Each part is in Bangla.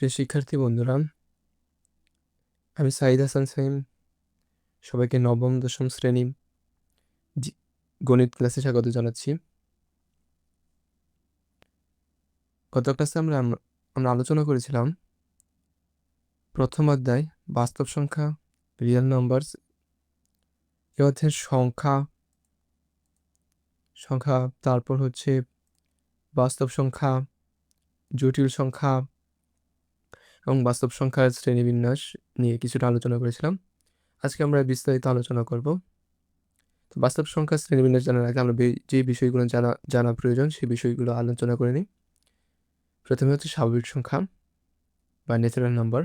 প্রিয় শিক্ষার্থী বন্ধুরা, আমি সাইদ হাসান সাইম, সবাইকে নবম, দশম শ্রেণি গণিত ক্লাসে স্বাগত জানাচ্ছি। গত ক্লাসে আমরা আমরা আলোচনা করেছিলাম প্রথম অধ্যায় বাস্তব সংখ্যা রিয়েল নাম্বারস এ অধ্যায়ের সংখ্যা সংখ্যা, তারপর হচ্ছে বাস্তব সংখ্যা, জটিল সংখ্যা এবং বাস্তব সংখ্যার শ্রেণীবিন্যাস নিয়ে কিছুটা আলোচনা করেছিলাম। আজকে আমরা বিস্তারিত আলোচনা করব। তো বাস্তব সংখ্যার শ্রেণীবিন্যাস জানার আগে আমরা যে বিষয়গুলো জানা জানা প্রয়োজন সেই বিষয়গুলো আলোচনা করে নিই। প্রথমে হচ্ছে স্বাভাবিক সংখ্যা বা ন্যাচারাল নাম্বার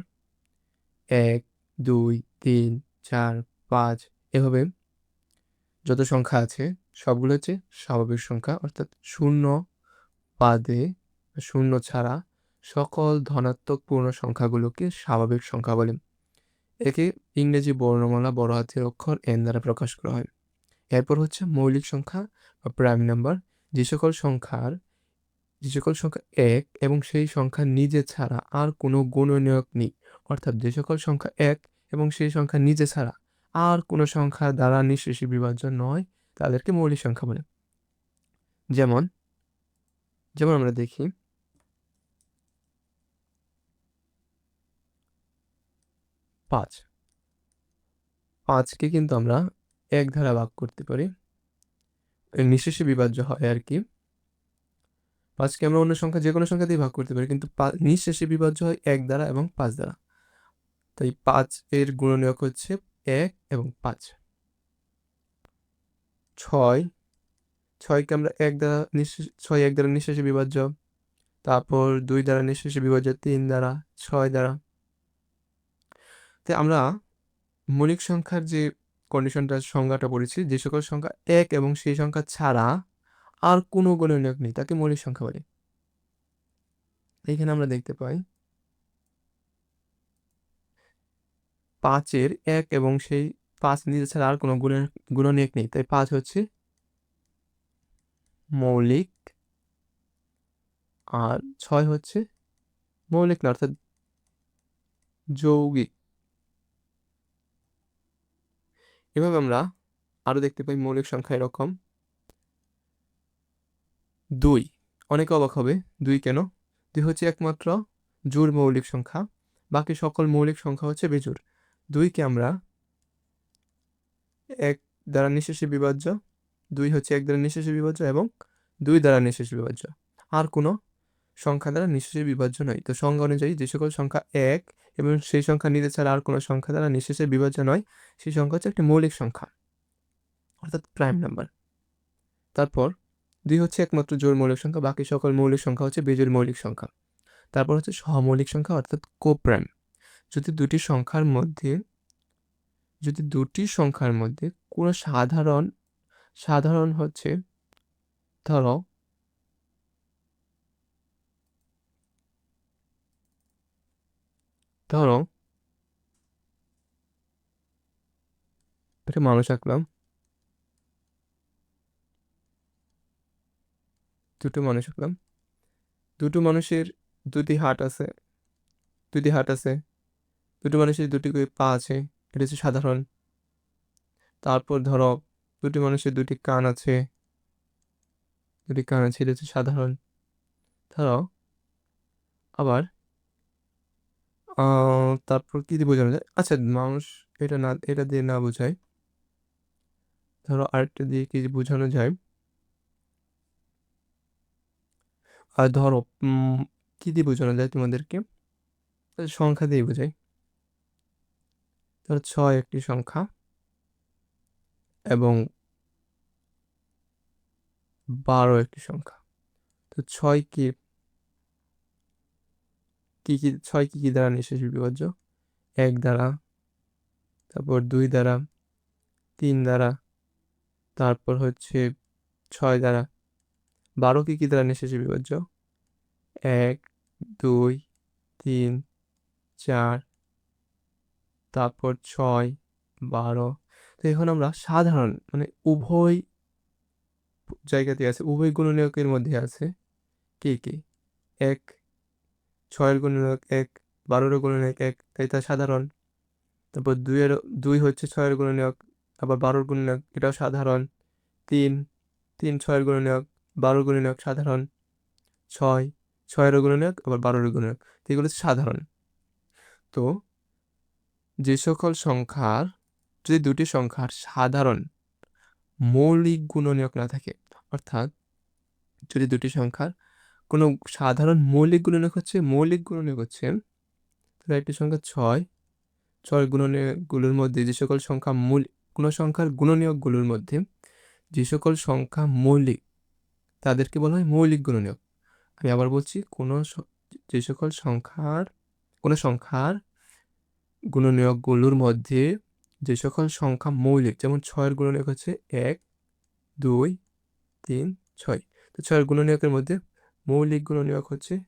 এক, দুই, তিন, চার, পাঁচ এভাবে যত সংখ্যা আছে সবগুলো হচ্ছে স্বাভাবিক সংখ্যা, অর্থাৎ শূন্য বাদে শূন্য ছাড়া সকল ধনাত্মক পূর্ণ সংখ্যাগুলোকে স্বাভাবিক সংখ্যা বলে। একে ইংরেজি বর্ণমালা বড় হাতের অক্ষর এন দ্বারা প্রকাশ করা হয়। এরপর হচ্ছে মৌলিক সংখ্যা বা প্রাইম নাম্বার। যে সকল সংখ্যার, যে সকল সংখ্যা এক এবং সেই সংখ্যা নিজে ছাড়া আর কোনো গুণনীয়ক নেই। অর্থাৎ যে সকল সংখ্যা এক এবং সেই সংখ্যা নিজে ছাড়া আর কোনো সংখ্যা দ্বারা নিঃশেষে বিভাজ্য নয়, তাদেরকে মৌলিক সংখ্যা বলে। যেমন যেমন আমরা দেখি পাঁচ। পাঁচকে কিন্তু আমরা এক ধারা ভাগ করতে পারি। নিঃশেষে বিভাজ্য হয় আর কি। পাঁচকে আমরা অন্য সংখ্যা, যে কোনো সংখ্যা দিয়ে ভাগ করতে পারি, কিন্তু নিঃশেষে বিভাজ্য হয় এক দ্বারা এবং পাঁচ দ্বারা তাই পাঁচ এর গুণনীয়ক হচ্ছে এক এবং পাঁচ। ছয়, ছয়কে আমরা এক দ্বারা নিঃশেষ ছয় এক দ্বারা নিঃশেষে বিভাজ্য, তারপর দুই দ্বারা নিঃশেষে বিভাজ্য, তিন দ্বারা ছয় দ্বারা তাই আমরা মৌলিক সংখ্যার যে কন্ডিশনটা সংজ্ঞাটা পড়েছি যে সকল সংখ্যা এক এবং সেই সংখ্যা ছাড়া আর কোনো গুণনীয়ক নেই, তাকে মৌলিক সংখ্যা বলে। এখানে আমরা দেখতে পাই পাঁচের এক এবং সেই পাঁচ নিজে ছাড়া আর কোনো গুণনীয়ক নেই, তাই পাঁচ হচ্ছে মৌলিক আর ছয় হচ্ছে মৌলিক না, অর্থাৎ যৌগিক। এভাবে আমরা আরও দেখতে পাই মৌলিক সংখ্যা এরকম দুই, অনেকে অবাক হবে, দুই কেন? দুই হচ্ছে একমাত্র জোড় মৌলিক সংখ্যা, বাকি সকল মৌলিক সংখ্যা হচ্ছে বেজোড়। দুইকে আমরা এক দ্বারা নিঃশেষে বিভাজ্য, দুই হচ্ছে এক দ্বারা নিঃশেষে বিভাজ্য এবং দুই দ্বারা নিঃশেষে বিভাজ্য। আর কোনো সংখ্যা দ্বারা নিঃশেষে বিভাজ্য নয়। তো সংজ্ঞা অনুযায়ী যে সকল সংখ্যা এক এবং সেই সংখ্যা নিতে ছাড়া আর কোনো সংখ্যা দ্বারা নিঃশেষে বিভাজ্য নয়। সেই সংখ্যা হচ্ছে একটি মৌলিক সংখ্যা, অর্থাৎ প্রাইম নাম্বার তারপর দুই হচ্ছে একমাত্র জোড় মৌলিক সংখ্যা, বাকি সকল মৌলিক সংখ্যা হচ্ছে বেজোড় মৌলিক সংখ্যা। তারপর হচ্ছে সহমৌলিক সংখ্যা, অর্থাৎ কোপ্রাইম যদি দুটি সংখ্যার মধ্যে, যদি দুটি সংখ্যার মধ্যে কোনো সাধারণ সাধারণ হচ্ছে, ধরো ধরো, একটা মানুষ আঁকলাম। দুটো মানুষ আঁকলাম। দুটো মানুষের দুটি হাত আছে, দুটি হাত আছে, দুটো মানুষের দুটি করে পা আছে, এটা হচ্ছে সাধারণ। তারপর ধরো, দুটি মানুষের দুটি কান আছে, দুটি কান আছে, এটা হচ্ছে সাধারণ। ধরো, আবার তারপর কি দিয়ে বোঝানো যায়? আচ্ছা মানুষ এটা না, এটা দিয়ে না বোঝায়। ধরো আরেকটা দিয়ে কি বোঝানো যায়? আর ধরো কি দিয়ে বোঝানো যায় তোমাদেরকে? সংখ্যা দিয়ে বোঝাই। ধরো ছয় একটি সংখ্যা এবং বারো একটি সংখ্যা। তো ছয় কি কি কি, ছয় কি কি দ্বারা নিঃশেষ বিভাজ্য? এক দ্বারা, তারপর দুই দ্বারা, তিন দ্বারা, তারপর হচ্ছে ছয় দ্বারা। বারো কি কি দ্বারা নিঃশেষে বিভাজ্য? এক, দুই, তিন, চার, তারপর ছয়, বারো। তো এখন আমরা সাধারণ মানে উভয় জায়গাতে আছে, উভয় গুণনীয়কের মধ্যে আছে, কি কি? এক ছয়ের গুণনীয়ক এক বারোর গুণনীয়ক এক তাই তা সাধারণ। তারপর দুইয়ের, দুই হচ্ছে ছয়ের গুণনীয়ক আবার বারোর গুণনীয়ক এটাও সাধারণ। তিন তিন ছয়ের গুণনীয়ক বারোর গুণনীয়ক সাধারণ। ছয় ছয়ের গুণনীয়ক আবার বারোর গুণনীয়ক তো এগুলো হচ্ছে সাধারণ। তো যে সকল সংখ্যার, যদি দুটি সংখ্যার সাধারণ মৌলিক গুণনীয়ক না থাকে, অর্থাৎ যদি দুটি সংখ্যার কোনো সাধারণ মৌলিক গুণনীয়ক হচ্ছে, মৌলিক গুণনীয়ক হচ্ছে একটি সংখ্যা ছয়। ছয় গুণনীয়কগুলোর মধ্যে যে সকল সংখ্যা মূল, কোনো সংখ্যার গুণনীয়কগুলোর মধ্যে যে সকল সংখ্যা মৌলিক, তাদেরকে বলা হয় মৌলিক গুণনীয়ক। আমি আবার বলছি, কোনো যে সকল সংখ্যার, কোনো সংখ্যার গুণনীয়কগুলোর মধ্যে যে সকল সংখ্যা মৌলিক, যেমন ছয়ের গুণনীয়ক হচ্ছে এক, দুই, তিন, ছয়। তো ছয়ের গুণনীয়কের মধ্যে মৌলিক গুণনীয়ক হচ্ছে?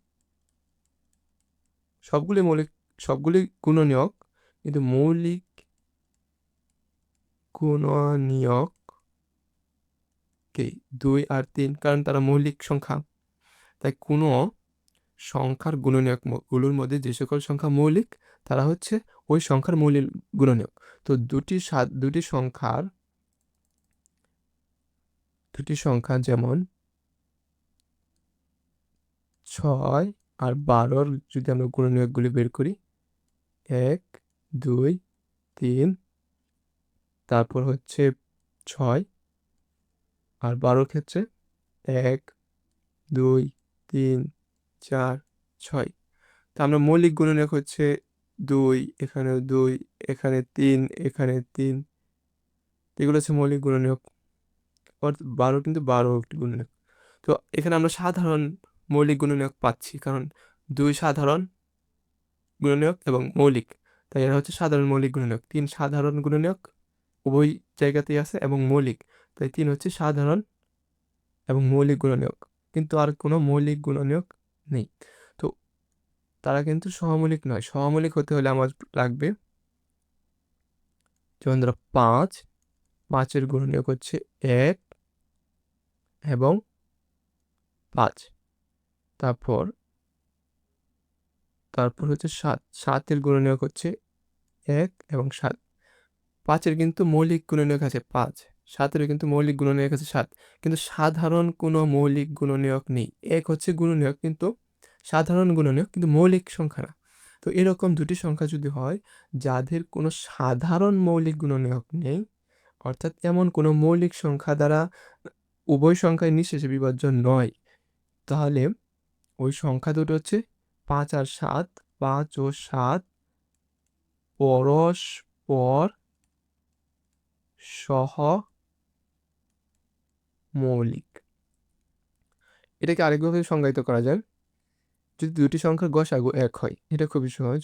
সবগুলি মৌলিক, সবগুলি গুণনীয়ক, কিন্তু মৌলিক গুণনীয়ক কে? দুই আর তিন, কারণ তারা মৌলিক সংখ্যা। তাই কোনো সংখ্যার গুণনীয়ক ম- গুলোর মধ্যে যে সকল সংখ্যা মৌলিক, তারা হচ্ছে ওই সংখ্যার মৌলিক গুণনীয়ক। তো দুটি সা- দুটি সংখ্যার, দুটি সংখ্যা যেমন ছয় আর বারোর যদি আমরা গুণনীয়কগুলি বের করি, এক, দুই, তিন, তারপর হচ্ছে ছয় আর বারোর ক্ষেত্রে এক, দুই, তিন, চার, ছয়। তা আমরা মৌলিক গুণনীয়ক হচ্ছে দুই, এখানে দুই, এখানে তিন এখানে তিন। এগুলো হচ্ছে মৌলিক গুণনীয়ক। অর্থাৎ বারো কিন্তু বারো একটি গুণনীয়ক। তো এখানে আমরা সাধারণ মৌলিক গুণনীয়ক পাচ্ছি, কারণ দুই সাধারণ গুণনীয়ক এবং মৌলিক। তাই এরা হচ্ছে সাধারণ মৌলিক গুণনীয়ক। তিন সাধারণ গুণনীয়ক উভয় জায়গাতেই আছে এবং মৌলিক। তাই তিন হচ্ছে সাধারণ এবং মৌলিক গুণনীয়ক। কিন্তু আর কোনো মৌলিক গুণনীয়ক নেই। তো তারা কিন্তু সহমৌলিক নয়। সহমৌলিক হতে হলে আমার লাগবে যেমন পাঁচ। পাঁচের গুণনীয়ক হচ্ছে এক এবং পাঁচ। তারপর তারপর হচ্ছে সাত, সাতের গুণনীয়ক হচ্ছে এক এবং সাত। পাঁচের কিন্তু মৌলিক গুণনীয়ক আছে পাঁচ, সাতেরও কিন্তু মৌলিক গুণনীয়ক আছে সাত। কিন্তু সাধারণ কোনো মৌলিক গুণনীয়ক নেই। এক হচ্ছে গুণনীয়ক, কিন্তু সাধারণ গুণনীয়ক, কিন্তু মৌলিক সংখ্যা না। তো এরকম দুটি সংখ্যা যদি হয়, যাদের কোনো সাধারণ মৌলিক গুণনীয়ক নেই, অর্থাৎ এমন কোনো মৌলিক সংখ্যা দ্বারা উভয় সংখ্যায় নিঃশেষে বিভাজ্য নয়, তাহলে ওই সংখ্যা দুটো হচ্ছে পাঁচ আর সাত, পাঁচ ও সাত পরস্পর সহ মৌলিক। এটাকে আরেকভাবে সংজ্ঞায়িত করা যায় যদি দুটি সংখ্যার গসাগু এক হয়, এটা খুবই সহজ।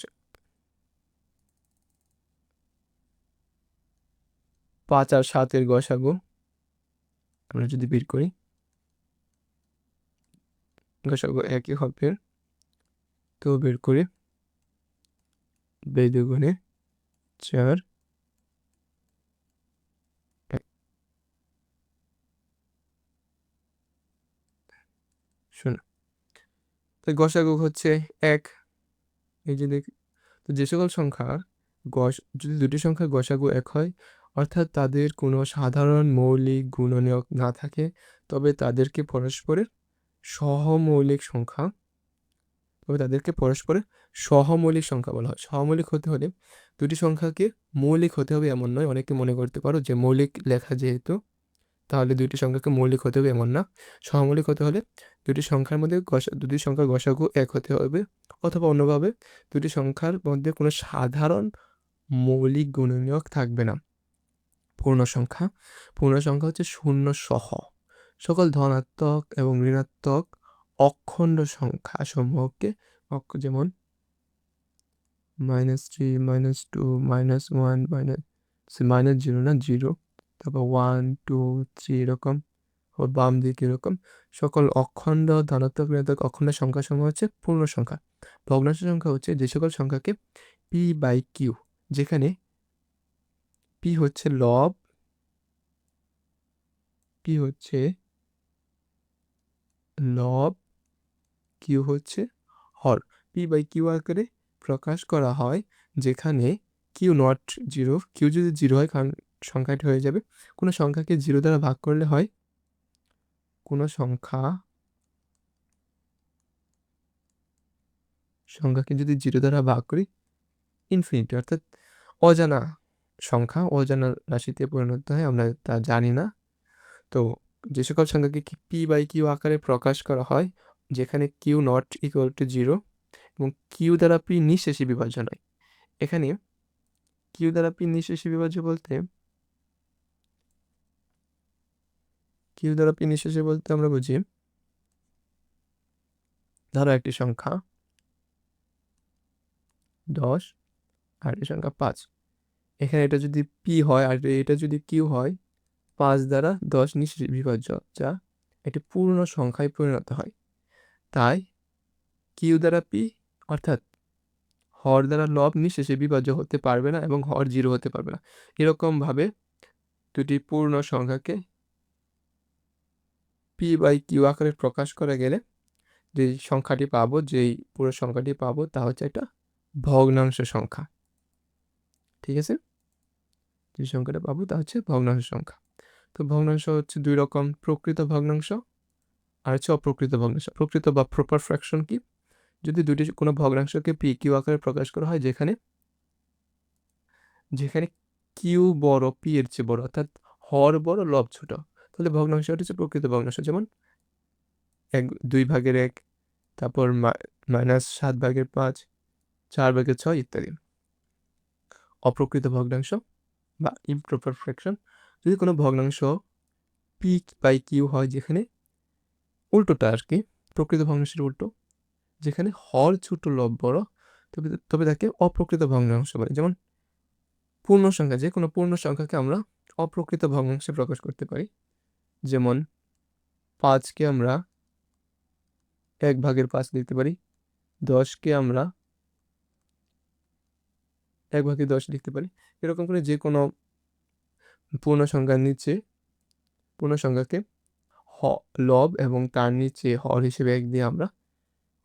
পাঁচ আর সাতের গসাগু আমরা যদি বের করি গসাগু একই হবে। তো বের করি। বেদুগুণে চার। এক। শোনো। তো গসাগু হচ্ছে এক। এই যে দেখ, তো যে সকল সংখ্যার গস, যদি দুটি সংখ্যার গসাগু এক হয়, অর্থাৎ তাদের কোনো সাধারণ মৌলিক গুণনীয়ক না থাকে, তবে তাদেরকে পরস্পরের সহমৌলিক সংখ্যা, তবে তাদেরকে পরস্পরের সহমৌলিক সংখ্যা বলা হয়। সহমৌলিক হতে হলে দুটি সংখ্যাকে মৌলিক হতে হবে এমন নয়। অনেকে মনে করতে পারো যে মৌলিক লেখা যেহেতু, তাহলে দুটি সংখ্যাকে মৌলিক হতে হবে এমন না। সহমৌলিক হতে হলে দুটি সংখ্যার মধ্যে দুটি সংখ্যার গসাগু এক হতে হবে, অথবা অন্যভাবে দুটি সংখ্যার মধ্যে কোনো সাধারণ মৌলিক গুণনীয়ক থাকবে না। পূর্ণ সংখ্যা পূর্ণ সংখ্যা হচ্ছে শূন্য সহ। সকল ধনাত্মক এবং ঋণাত্মক অখণ্ড সংখ্যা সমূহকে যেমন minus three minus two minus one minus minus zero না জিরো তারপর ওয়ান টু থ্রি এরকম বাম দিক এরকম, সকল অখণ্ড ধনাত্মক, ঋণাত্মক অখণ্ড সংখ্যা সমূহ হচ্ছে পূর্ণ সংখ্যা। ভগ্নাংশ সংখ্যা হচ্ছে যে সকল সংখ্যাকে পি বাই কিউ যেখানে পি হচ্ছে লব পি হচ্ছে লব কিউ হচ্ছে হর। পি বাই কিউ আকারে প্রকাশ করা হয় যেখানে কিউ নট জিরো কিউ যদি জিরো হয় কারণ সংখ্যাটি হয়ে যাবে। কোনো সংখ্যাকে জিরো দ্বারা ভাগ করলে হয় কোনো সংখ্যা সংখ্যাকে যদি জিরো দ্বারা ভাগ করি ইনফিনিটি অর্থাৎ অজানা সংখ্যা, অজানা রাশিতে পরিণত হয়, আমরা তা জানি না। তো যে সকল সংখ্যাকে পি বাই কিউ আকারে প্রকাশ করা হয়, যেখানে Q not equal to zero এবং কিউ দ্বারা পি নিঃশেষী বিভাজ্য নয়। এখানে কিউ দ্বারা পি নিঃশেষী বিভাজ্য বলতে, কিউ দ্বারা পি নিঃশেষী বলতে আমরা বুঝি, ধরো একটি সংখ্যা দশ আর একটি সংখ্যা পাঁচ। এখানে এটা যদি পি হয় আর এটা যদি কিউ হয় পাঁচ দ্বারা দশ নিঃশেষী বিভাজ্য, যা একটি পূর্ণ সংখ্যায় পরিণত হয়। তাই কিউ দ্বারা পি অর্থাৎ হর দ্বারা লব নিঃশেষে বিভাজ্য হতে পারবে না এবং হর জিরো হতে পারবে না। এরকমভাবে দুটি পূর্ণ সংখ্যাকে পি বাই কিউ আকারে প্রকাশ করা গেলে যে সংখ্যাটি পাবো, যেই পুরো সংখ্যাটি পাবো, তা হচ্ছে একটা ভগ্নাংশ সংখ্যা। ঠিক আছে? যে সংখ্যাটা পাবো, তা হচ্ছে ভগ্নাংশ সংখ্যা। তো ভগ্নাংশ হচ্ছে দুই রকম, প্রকৃত ভগ্নাংশ আর হচ্ছে অপ্রকৃত ভগ্নাংশ। প্রকৃত বা প্রপার ফ্র্যাকশন কি? যদি দুটি কোনো ভগ্নাংশকে পি কিউ আকারে প্রকাশ করা হয়, যেখানে যেখানে কিউ বড় পি এর চেয়ে বড়, অর্থাৎ হর বড়, লব ছোট, তাহলে ভগ্নাংশটি হচ্ছে প্রকৃত ভগ্নাংশ। যেমন এক, দুই ভাগের এক, তারপর মাইনাস সাত ভাগের পাঁচ, চার ভাগের ছয় ইত্যাদি। অপ্রকৃত ভগ্নাংশ বা ইমপ্রপার ফ্র্যাকশন যদি কোনো ভগ্নাংশ পি বাই কিউ হয় যেখানে উল্টোটা আর কি, প্রকৃত ভগ্নাংশের উল্টো, যেখানে হর ছোট লব বড়, তবে তবে তাকে অপ্রকৃত ভগ্নাংশ বলে। যেমন পূর্ণ সংখ্যা, যে কোনো পূর্ণ সংখ্যাকে আমরা অপ্রকৃত ভগ্নাংশে প্রকাশ করতে পারি। যেমন পাঁচকে আমরা এক ভাগের পাঁচ লিখতে পারি। দশকে আমরা এক ভাগে দশ লিখতে পারি। এরকম করে যে কোনো পূর্ণ সংখ্যার নিচে পূর্ণ সংখ্যাকে হ, লব এবং তার নিচে হর হিসেবে এক দিয়ে আমরা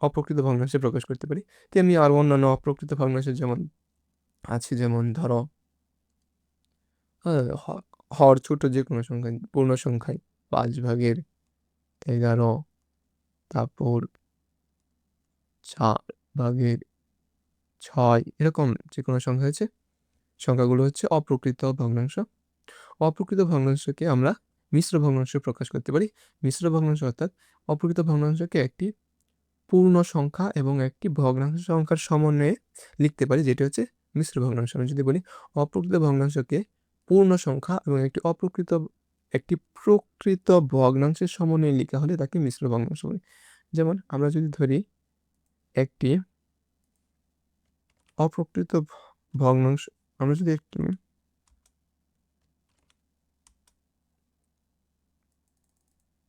অপ্রকৃত ভগ্নাংশে প্রকাশ করতে পারি। তেমনি আরও অন্যান্য অপ্রকৃত ভগ্নাংশ যেমন আছে, যেমন ধরো হর ছোট যে কোনো সংখ্যা পূর্ণ সংখ্যায় পাঁচ ভাগের এগারো, তারপর চার ভাগের ছয়, এরকম যে কোনো সংখ্যা হচ্ছে সংখ্যাগুলো হচ্ছে অপ্রকৃত ভগ্নাংশ। অপ্রকৃত ভগ্নাংশকে আমরা মিশ্র ভগ্নাংশ প্রকাশ করতে পারি। মিশ্র ভগ্নাংশ অর্থাৎ অপ্রকৃত ভগ্নাংশকে একটি পূর্ণ সংখ্যা এবং একটি ভগ্নাংশ সংখ্যার সমন্বয়ে লিখতে পারি, যেটি হচ্ছে মিশ্র ভগ্নাংশ। আমি যদি বলি অপ্রকৃত ভগ্নাংশকে পূর্ণ সংখ্যা এবং একটি অপ্রকৃত, একটি প্রকৃত ভগ্নাংশের সমন্বয়ে লেখা হলে তাকে মিশ্র ভগ্নাংশ বলি। যেমন আমরা যদি ধরি একটি অপ্রকৃত ভগ্নাংশ, আমরা যদি একটি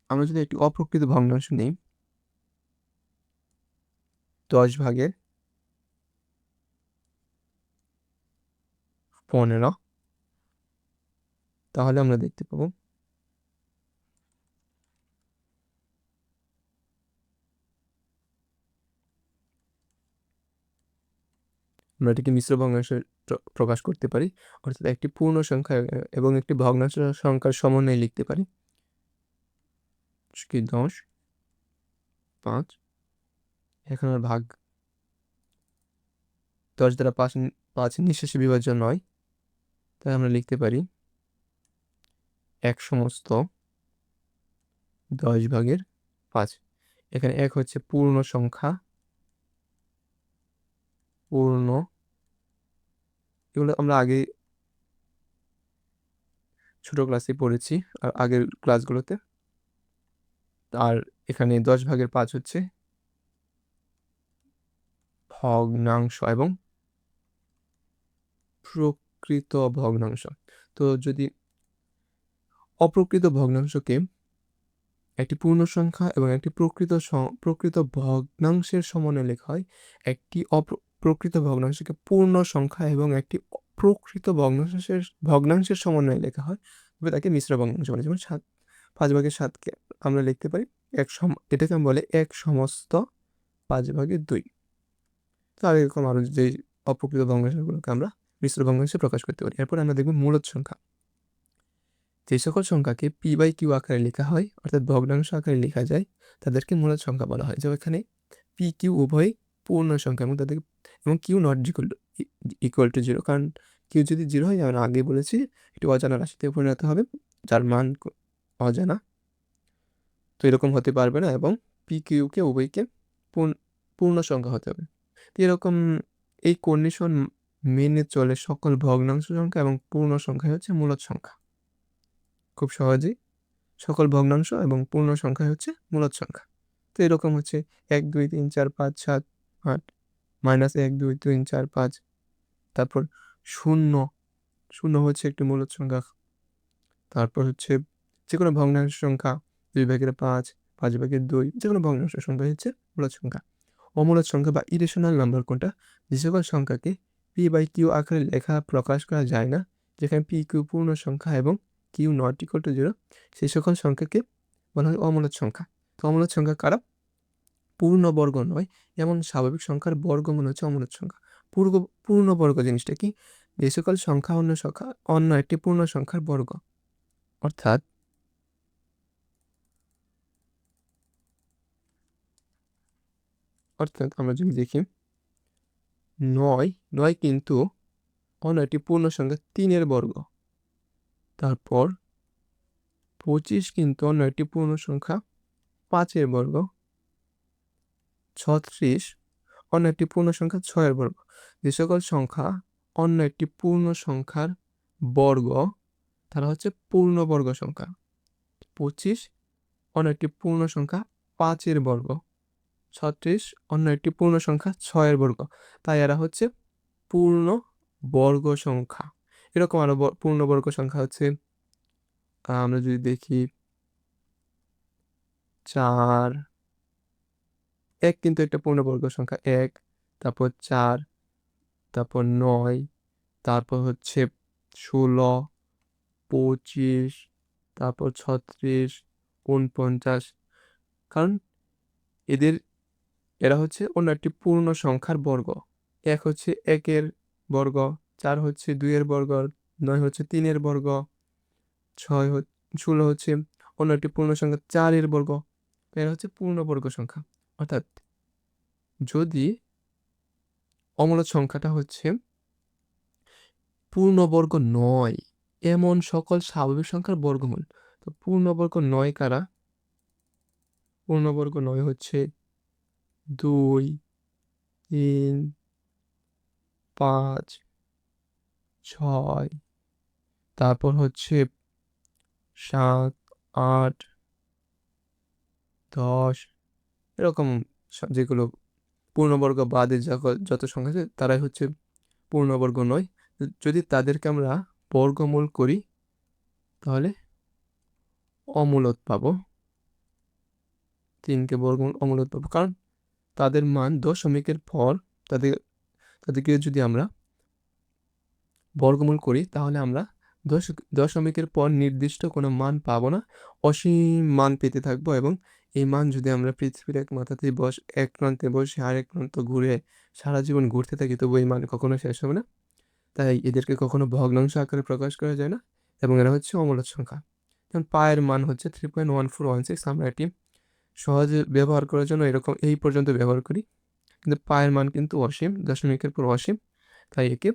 আমরা যদি একটি অপ্রকৃত ভগ্নাংশ নিই, দশ ভাগের পনেরো, তাহলে আমরা দেখতে পাবো আমরা এটিকে মিশ্র ভগ্নাংশ প্রকাশ করতে পারি, অর্থাৎ একটি পূর্ণ সংখ্যা এবং একটি ভগ্নাংশ সংখ্যার সমন্বয়ে লিখতে পারি। কি দশ? পাঁচ? এখন আর ভাগ দশ দ্বারা পাঁচ পাঁচ নিঃশেষে বিভাজ্য নয়। তাই আমরা লিখতে পারি এক সমস্ত দশ ভাগের পাঁচ। এখানে এক হচ্ছে পূর্ণ সংখ্যা, পূর্ণ। এগুলো আমরা আগে ছোট ক্লাসে পড়েছি, আর আগের ক্লাসগুলোতে আর এখানে দশ ভাগের পাঁচ হচ্ছে ভগ্নাংশ এবং প্রকৃত ভগ্নাংশ। তো যদি অপ্রকৃত ভগ্নাংশকে একটি পূর্ণ সংখ্যা এবং একটি প্রকৃত প্রকৃত ভগ্নাংশের সমন্বয়ে লেখা হয়, একটি অপ্রকৃত ভগ্নাংশকে পূর্ণ সংখ্যা এবং একটি প্রকৃত ভগ্নাংশের ভগ্নাংশের সমন্বয়ে লেখা হয়, তবে তাকে মিশ্র ভগ্নাংশ বলে। যেমন সাত পাঁচ ভাগের সাতকে আমরা লিখতে পারি এক সম, এটাকে আমি বলে এক সমস্ত পাঁচ ভাগের দুই। তো আর এরকম আরও যে অপ্রকৃত ভগ্নাংশগুলোকে আমরা মিশ্র ভগ্নাংশে প্রকাশ করতে পারি। এরপর আমরা দেখব মূলত সংখ্যা। যে সকল সংখ্যাকে পি বাই কিউ আকারে লেখা হয়, অর্থাৎ ভগ্নাংশ আকারে লেখা যায়, তাদেরকে মূলত সংখ্যা বলা হয়। যে এখানে পি কিউ উভয় পূর্ণ সংখ্যা এবং তাদের, এবং Q not equal to equal to zero কারণ কিউ যদি জিরো হয় আমরা আগে বলেছি, একটি অজানা রাশিতে পরিণত হবে, যার মান অজানা। তো এরকম হতে পারবে না এবং পি কিউকে উভয়কে পূর্ণ সংখ্যা হতে হবে। তো এরকম এই কন্ডিশন মেনে চলে সকল ভগ্নাংশ সংখ্যা এবং পূর্ণ সংখ্যা হচ্ছে মূলত সংখ্যা। খুব সহজেই সকল ভগ্নাংশ এবং পূর্ণ সংখ্যা হচ্ছে মূলত সংখ্যা। তো এরকম হচ্ছে এক, দুই, তিন, চার, পাঁচ, সাত, আট মাইনাস এক, দুই, তিন, চার, পাঁচ, তারপর শূন্য শূন্য হচ্ছে একটি মূলত সংখ্যা। তারপর হচ্ছে যে কোনো ভগ্নাংশ সংখ্যা দুই ভাগের পাঁচ পাঁচ ভাগের দুই যে কোনো ভগ্নাংশ সংখ্যা হচ্ছে মূলত সংখ্যা। অমূলত সংখ্যা বা ইরেশনাল নাম্বার কোনটা? যে সকল সংখ্যাকে পি বাই কিউ আকারে লেখা, প্রকাশ করা যায় না, যেখানে পি কিউ পূর্ণ সংখ্যা এবং Q not equal to zero সেই সকল সংখ্যাকে বলা হয় অমূলত সংখ্যা। তো অমূলত সংখ্যা কারা? পূর্ণবর্গ নয়, এমন স্বাভাবিক সংখ্যার বর্গমূল হচ্ছে অমূলত সংখ্যা। পূর্ব পূর্ণবর্গ জিনিসটা কি? যে সকল সংখ্যা অন্য সংখ্যা, অন্য একটি পূর্ণ সংখ্যার বর্গ। অর্থাৎ অর্থাৎ আমরা যদি দেখি, নয় নয় কিন্তু অন্য একটি পূর্ণ সংখ্যা তিনের বর্গ। তারপর পঁচিশ কিন্তু অন্য একটি পূর্ণ সংখ্যা পাঁচের বর্গ। ছত্রিশ অন্য একটি পূর্ণ সংখ্যা ছয়ের বর্গ। যে সকল সংখ্যা অন্য একটি পূর্ণ সংখ্যার বর্গ, তারা হচ্ছে পূর্ণবর্গ সংখ্যা। পঁচিশ অন্য একটি পূর্ণ সংখ্যা পাঁচের বর্গ। ছত্রিশ, অন্য একটি পূর্ণ সংখ্যা ছয়ের বর্গ। তাই এরা হচ্ছে পূর্ণ বর্গ সংখ্যা। এরকম আরও পূর্ণবর্গ সংখ্যা হচ্ছে, আমরা যদি দেখি চার, এক কিন্তু একটা পূর্ণবর্গ সংখ্যা এক, তারপর চার, তারপর নয়, তারপর হচ্ছে ষোলো, পঁচিশ, তারপর ছত্রিশ, উনপঞ্চাশ। কারণ এদের এরা হচ্ছে অন্য একটি পূর্ণ সংখ্যার বর্গ। এক হচ্ছে একের বর্গ, চার হচ্ছে দুইয়ের বর্গ, নয় হচ্ছে তিনের বর্গ, ছয় ষোলো হচ্ছে অন্য একটি পূর্ণ সংখ্যা, চারের বর্গ। এরা হচ্ছে পূর্ণবর্গ সংখ্যা। অর্থাৎ যদি অমূলত সংখ্যাটা হচ্ছে পূর্ণবর্গ নয়, এমন সকল স্বাভাবিক সংখ্যার বর্গমূল, তো পূর্ণবর্গ নয় কারা? পূর্ণবর্গ নয় হচ্ছে দুই, তিন, পাঁচ, ছয়, তারপর হচ্ছে সাত, আট, দশ, এরকম যেগুলো পূর্ণবর্গ বাদে যত সংখ্যা আছে, তারাই হচ্ছে পূর্ণবর্গ নয়। যদি তাদেরকে আমরা বর্গমূল করি, তাহলে অমূলত পাব। তিনকে বর্গমূল, অমূলত পাবো। কারণ তাদের মান দশমিকের পর তাদের, তাদেরকে যদি আমরা বর্গমূল করি, তাহলে আমরা দশ দশমিকের পর নির্দিষ্ট কোনো মান পাবো না। অসীম মান পেতে থাকব এবং এই মান যদি আমরা পৃথিবীর এক মাথাতে বস, এক প্রান্তে বসে আরেক প্রান্ত ঘুরে সারা জীবন ঘুরতে থাকি, তবু এই মান কখনো শেষ হবে না। তাই এদেরকে কখনো ভগ্নাংশ আকারে প্রকাশ করা যায় না এবং এরা হচ্ছে অমূলত সংখ্যা। যেমন পায়ের মান হচ্ছে three point one four one six আমরা এটি সহজে ব্যবহার করার জন্য এরকম এই পর্যন্ত ব্যবহার করি। কিন্তু পায়ের মান কিন্তু অসীম, দশমিকের পর অসীম। তাই একে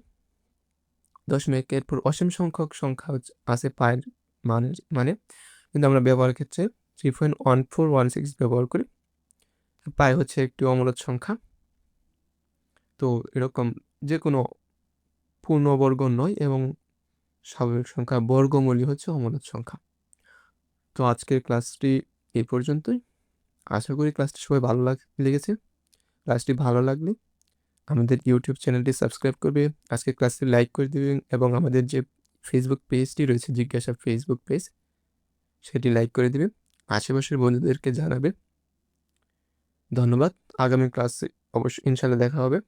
দশমিকের পর অসীম সংখ্যক সংখ্যা আছে পায়ের মানে মানে। কিন্তু আমরা ব্যবহারের ক্ষেত্রে three point one four one six ব্যবহার করি। পায় হচ্ছে একটি অমূলত সংখ্যা। তো এরকম যে কোনো পূর্ণবর্গ নয় এবং স্বাভাবিক সংখ্যা বর্গমূলই হচ্ছে অমূলত সংখ্যা। তো আজকের ক্লাসটি এই পর্যন্তই। আশা করি ক্লাসটি সবাই ভালো লাগ, লেগেছে। ক্লাসটি ভালো লাগলে আমাদের ইউটিউব চ্যানেলটি সাবস্ক্রাইব করবে, আজকে ক্লাসটি লাইক করে দেবেন এবং আমাদের যে ফেসবুক পেজটি রয়েছে, জিজ্ঞাসা ফেসবুক পেজ সেটি লাইক করে দেবে। আশেপাশের বন্ধুদেরকে জানাবে। ধন্যবাদ। আগামী ক্লাসে অবশ্যই ইনশাল্লাহ দেখা হবে।